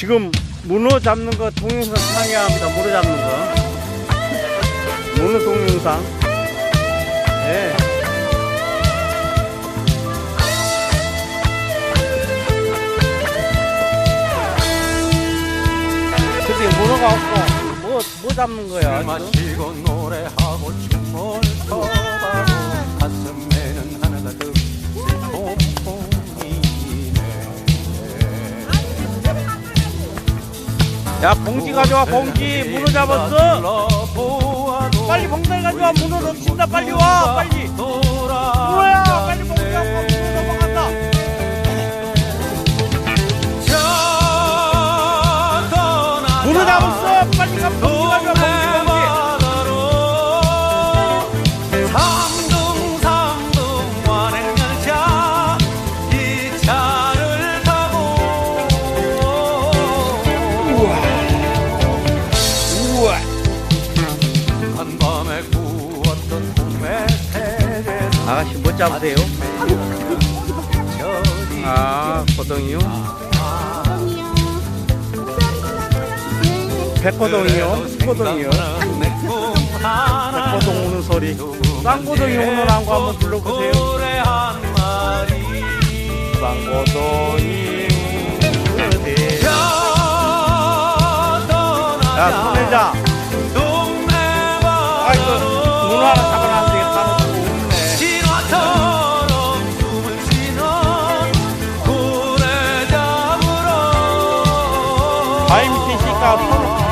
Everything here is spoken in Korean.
지금 문어 잡는 거 동영상 촬영해야 합니다. 문어 잡는 거. 문어 동영상. 예. 근데 문어가 없고 뭐, 뭐 잡는 거야? 야 봉지 가져와 봉지. 문어 잡았어? 빨리 봉다리 가져와 문어. 넘친다 빨리 와 빨리. 문어야 빨리 봉지 갖고 문어 넘어간다. 문어 잡았어. 빨리 가 봉지 가져와 아가씨 뭐 잡으세요? 아 고동이요? 백고동이요? 고동이요? 백고동 우는 소리 쌍고동이 우는 한거 한번 불러보세요 쌍고동이 우는데 야야 손내자 Oh.